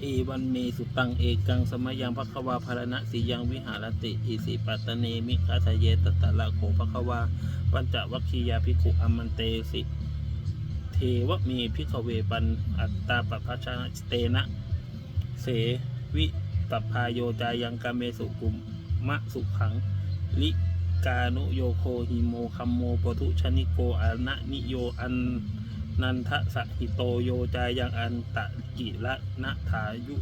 เอวันเมสุตังเอกังสมยังภควาภารณะสียังวิหารติอิสิปัตเนมิคาทะเยตตะละโขภควาปัญจวัคคียาภิกขุอมมันเตสิเทวมีพิกเวปันอัตตาปปัชชาเตนะเสวิปพายโยจายังกาเมสุกุมมะสุขัง ลิกานุโยโคหิโมคัมโมปทุชนิโกอานะนิโยอัน นันทสหิโตโยจายังอันตะกิละนะถายุ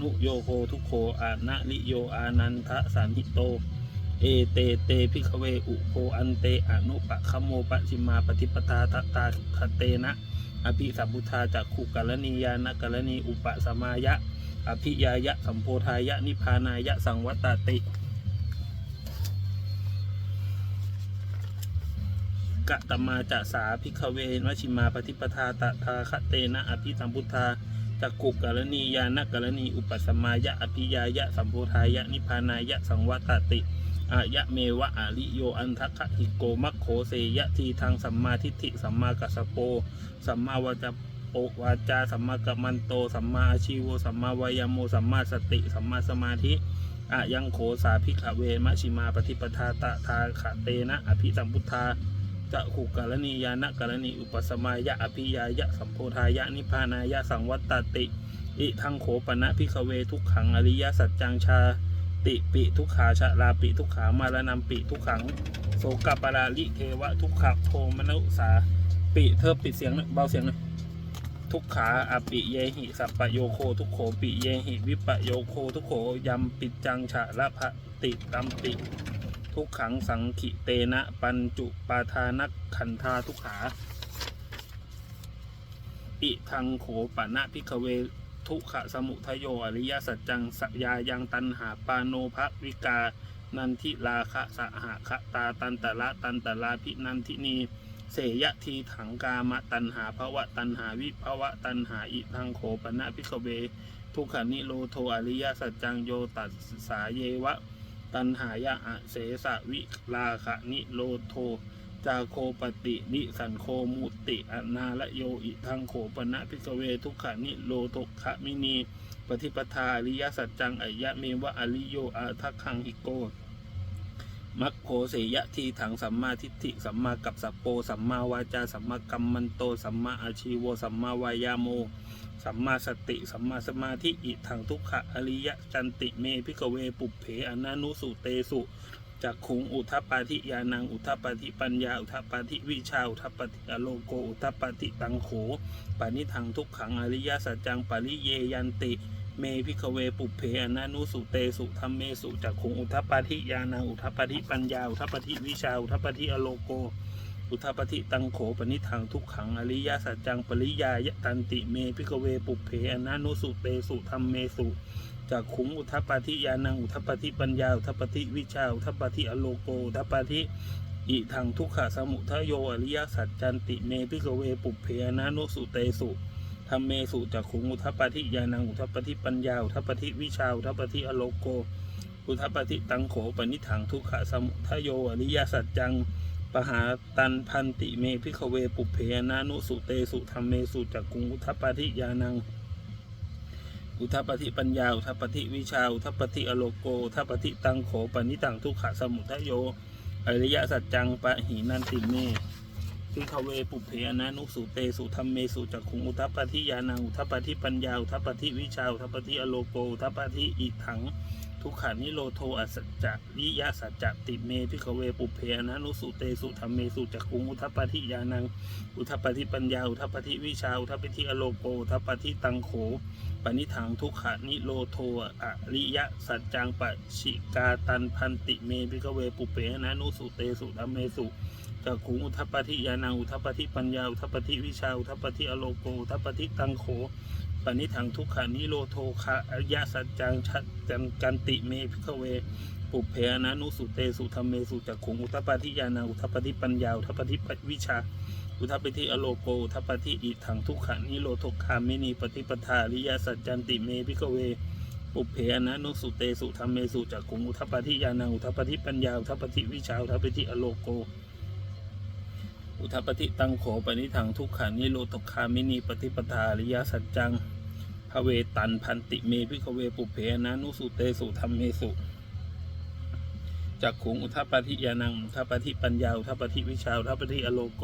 นุโยโคทุโคอานะลิโยอานันทสันหิโต เอเตเตพิกเวอุโคอันเตอนุปะคโมปะชิมาปฏิปทาตตาคเตนะอภิสัมพุทธาจากขุกรณียานกรณีอุปสมายะ อภิยายะสัมโพธายะนิพพานายะสังวัตติ กะตมาจะสาพิกเวนวชิมาปฏิปทาตทาคเตนะอภิสัมพุทธาจากขุกกรณียานกรณี อุปสมายะอภิยายะสัมโพธายะนิพานายะสังวัตติอายะเมวะอาลิโยอันทัคคะหิโกมัคโคเสยะทีทางสัมมาทิฏฐิสัมมากัสโปสัมมาวจโปวาจาสัมมากัมมันโตสัมมาอาชีโวสัมมาวายโมสัมมาสติสัมมาสมาธิอะยังโขสาภิกขเวมะชิมาปฏิปทาตะทาขะเตนะอภิสัมพุทธา จะขุกรณียานกรณีอุปสมายะอภิยายะสัมโพธายะนิพานายะสังวัตตติ อิทังโขปนะพิกเวทุกขังอริยสัจจังชาติปิทุกขาชะลาปิทุกขามาระนำปิทุกขัง โสกปาราลิเทวะทุกขโทมนุสาปิเธอปิดเสียงหน่อยเบาเสียงหน่อยทุกขาอปิเยหิสัปปโยโคทุกโขปิเยหิวิปโยโคทุกโขยำปิดจังฉะละพะติตัมปิ ทุกขังสังขิเตนะ ปัญจุปาทานักขันธาทุกขาอิทังโขปะนะพิกเวทุกขสมุทโยอริยสัจจังสยายังตันหาปาโนภวิกา นันทิลาคะสหะคะตาตันตละตันตลาพินันทินี เสยทีถังกามะตันหาภวะตันหาวิภวะตันหาอิทังโขปนะพิกเว ทุขานิโรโทอริยสัจจังโยตัสสาเยวะ ตันหายะอะเสสะวิลาคะนิโรโท จาโคปตินิสันโคมุติอนาละโยอิทังโขปนะพิกเวทุกขานิโรโทคะมินี ปฏิปทาอริยสัจจังอายะเมวะอริโยอาทักขังอิโก มัคโคเสยะทีถังสัมมาทิฏฐิสัมมากับสัพโปสัมมาวาจาสัมมากัมมันโตสัมมาอาชีโวสัมมาวายาโมสัมมาสติสัมมาสมาธิอิถังทุกขะอริยะจันติเมพิกเวปุเพอนานุสุเตสุจากขุงอุทปาธิยานังอุทปาธิปัญญาอุทปาธิวิชาอุทปาธิอโลโกอุทปปาธิตังโขปานิทังทุกขังอริยสัจจังปริเยยันติ เมพิกเวปุเพอนานุสุเตสุธรรมเมสุจักขุงอุทัปปาธิยานังอุทัปปาธิปัญญาอุทัปปาธิวิชาอุทัปปาธิอโลโก อุทัปปาธิตังโขปนิทังทุกขังอริยสัจจังปริยายตันติเมพิกเวปุเพอนานุสุเตสุธรรมเมสุจักขุงอุทัปปาธิยานังอุทัปปาธิปัญญาอุทัปปาธิวิชาอุทัปปาธิอโลโกอุทัปปาธิอิทังทุกขะสมุทโยอริยสัจจันติเมพิกเวปุเพอนานุสุเตสุ ธรรมเมสุจักขุงอุทัปปาทิยานังอุทัปปาทิปัญญาอุทัปปาทิวิชาอุทัปปาทิอโลโก อุทัปปาทิตังโขปนิถังทุกขะสมุทโยอริยสัจจังปหาตันพันติเมพิขเวปุเพนานุสุเตสุธรรมเมสุจักขุงอุทัปปาทิยานัง อุทัปปาทิปัญญาอุทัปปาทิวิชาอุทัปปาทิอโลโกอุทัปปาทิตังโขปนิตังทุกขะสมุทโยอริยสัจจังปะหีนันติเม พิขเวปุเพอนานุสุเตสุธรรมเมสุจักขุงอุทัปปทิยานังอุทัปปทิปัญญาอุทัปปทิวิชาอุทัปปทิอโลโกอุทัปปทิอิถังทุกขานิโรโทอัสจะวิยะสัจจะติเมพิขเวปุเพนานุสุเตสุธรรมเมสุจักขุงอุทัปปทิยานัง อุทัปปทิปัญญา อุทัปปทิวิชา อุทัปปทิอโลโก อุทัปปทิตังโข ปณิถังทุกขานิโรโทอริยะสัจจังปะชิกาตันพันติเมพิขเวปุเพนานุสุเตสุธรรมเมสุ จากขุงอุทัปปทิยานังอุทัปปทิปัญญาอุทัปปทิวิชาอุทัปปทิอโลโกอุทัปปทิตังโขปณิถังทุกขานิโรโทคะอริยสัจจังชัดจันกันติเมพิขเวปุเพนานุสุเตสุธรรมเมสุจากขุงอุทัปปทิยานังอุทัปปทิปัญญาอุทัปปทิวิชาอุทัปปทิอโลโกอุทัปปทิอิถังทุกขานิโรโทคามินีปฏิปทาอริยสัจจันติเมพิขเวปุเพอนานุสุเตสุธรรมเมสุจากขุงอุทัปปทิยานังอุทัปปทิปัญญาอุทัปปทิวิชาอุทัปปทิอโลโก อุทัปฏิตังโขปนิถังทุกขานิโรตคามินีปฏิปทาริยสัจจังพระเวตันพันติเมพิกเวปุเพนะนุสุเตสุธรรมเมสุจักขุงอุทัปฏิยานังอุทัปฏิปัญญาอุทัปฏิวิชาอุทัปฏิอโลโก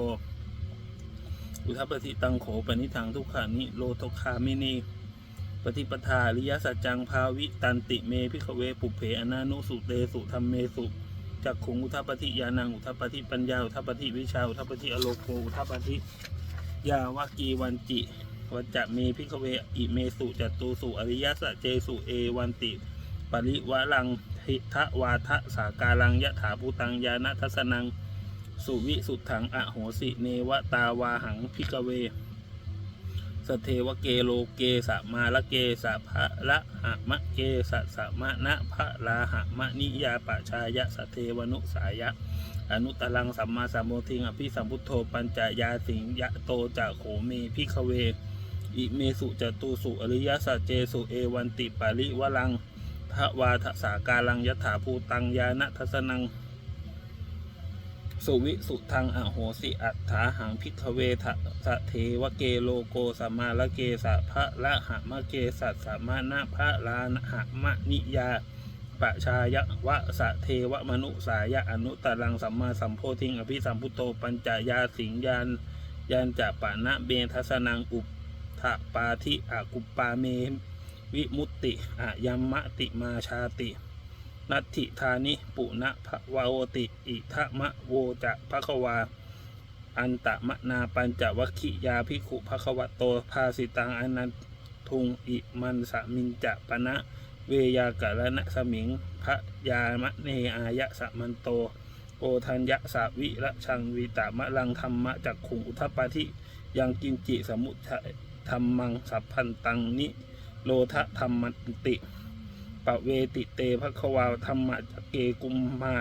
อุทัปฏิตังโขปนิทังทุกขานิโลตคามินีปฏิปทาริยสัจจังภาวิตันติเมพิกเวปุเพอนานุสุเตสุธรรมเมสุ จักขุงอุทัปปฏิยานังอุทัปฏิปัญญาอุทัปฏิวิชาอุทัปฏิอโลโกอุทัปฏิยาวากีวันจิวัจจะเมพิกเวอิเมสุจตุสุอริยสัจเจสุเอวันติ ปริวะลังทิทวาทะสาการังยะถาภูตังยานัทสนัง สุวิสุทธังอโหสิเนวตาวาหังพิกเว สเทวเกโลเกสมาละเกสะพะละหะมะเกสะสะมะนะพะลาหะมะนิยาปะชายะสเทวนุสายะ อนุตลังสัมมาสัมโพธิงอภิสัมพุทโธปัญจยาสิงยะโตจะโขเมพิกเว อิเมสุจตุสุอริยสัจเจสุเอวันติปาริวลังทวาทสาการังยถาภูตังยานะทัสนัง สุวิสุทังอโหสิอัฏฐาหังพิกเวทะสะเทวเกโลโกสมาละเกสะพระละหะมะเกสัสมานะพระลานหะมะนิยาปะชายะวะสะเทวมนุสายะอนุตตรังสัมมาสัมโพธิงอภิสัมพุโตปัญจยาสิงยานยานจะปานะเบทัสนังอุปทะปาธิอากุปปาเม วิมุตติอะยัมมะติมาชาติ นัตถิธานิปุณะภวโวติ อิทะมะโวจะภควา อันตะมะนาปัญจวัคคิยาภิกขุภควโตภาสิตังอนันทุงอิมันสมินจะปณะเวยากะละนะสมิงพระยามะเนอายะสมันโตโอทัญญะสาวิระชังวิตามะลังธรรมะจักขุงอุทปปาธิยังกินจิสมุทะธรรมังสัพพันตังนิโลทะธรรมติ ปะเวติเตภควาธรรมะเกกุมมา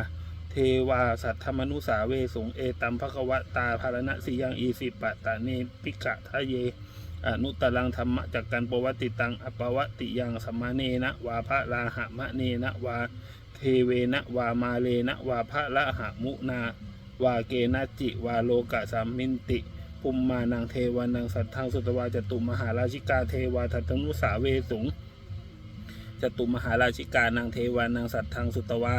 เทวาสัทธมนุสาเวสงเอตัมภควตาภารณะสียังอีสิปะตะเนปิกะทะเย อนุตตรังธรรมะจากการปวติตังอปวติยังสมมาเนนะวาพระลาหะมะเนนะวาเทเวนะวามาเลนะวาพระละหะมุนาวาเกนะจิวาโลกะสัมมินติภูมมานังเทวานังสัทธังสุตวาจตุมหาราชิกาเทวาทัตตนุสาเวสุง จตุมหาราชิกานังเทวานังสัตทธังสุตวา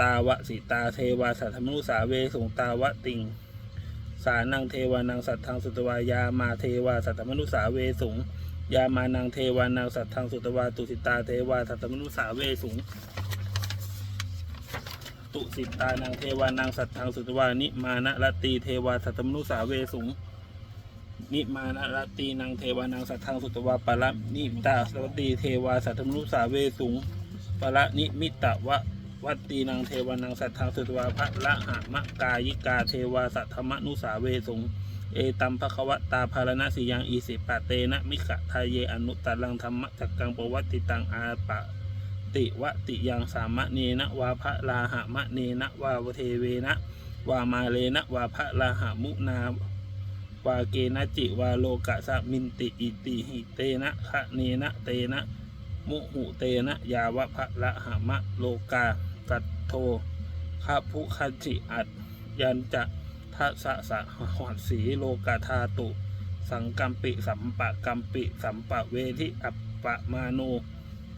ตาวะสิตาเทวาสัทธมนุสาเวสุงตาวะติงสานังเทวานังสัตทังสุตวายามาเทวาสัตตมนุสาเวสุงยามานังเทวานังสัตทังสุตวาตุสิตาเทวาสัตตมนุสาเวสุงตุสิตานังเทวานังสัตทังสุตวานิมานะรตตีเทวาสัตตมนุสาเวสุง นิมานะรตตีนังเทวานังสัตทังสุตวาปะละนิตาสวัตตีเทวาสัตตมนุสาเวสุงปะละนิมิตะวะวัตตีนังเทวานังสัทธังสุตวาพระละหะมะกายิกาเทวาสัทธมนุสาเวสงเอตัมภควตาภารณสียังอีสิปะเตนะมิขะทายเยอนุตตรังธรรมะจักกังปวัตติตังอาปะติวติยังสามะเนนะวาพระลาหะมะเนนะวาวเทเวนะวามาเลนะวาพระลาหะมุนา วาเกนะจิวาโลกะสะมินติอิติหิเตนะคะเนนะเตนะมุหุเตนะยาวะพะละหะมะโลกากัตโทข้าพุคันจิอัดยันจะทัสสะหัดสีโลกาธาตุ สังกัมปิสัมปะกัมปิสัมปะเวทิอัปปะมาโน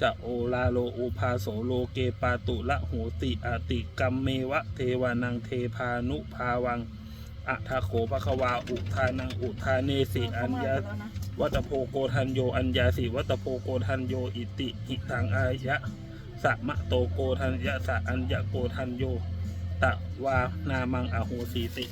จะโอลาโลอุพาโสโลเกปาตุละโหติอาติกัมเมวะเทวานังเทพานุภาวัง อัทาโขภควาอุทานังอุทาเนสิอัญญาวัตโพโกทันโยอัญญาสิวัตโพโกทันโยอิติหิตังอายะสะมะโตโกทันยะสะอัญญะโกทันโยตะวานามังอโหสีติ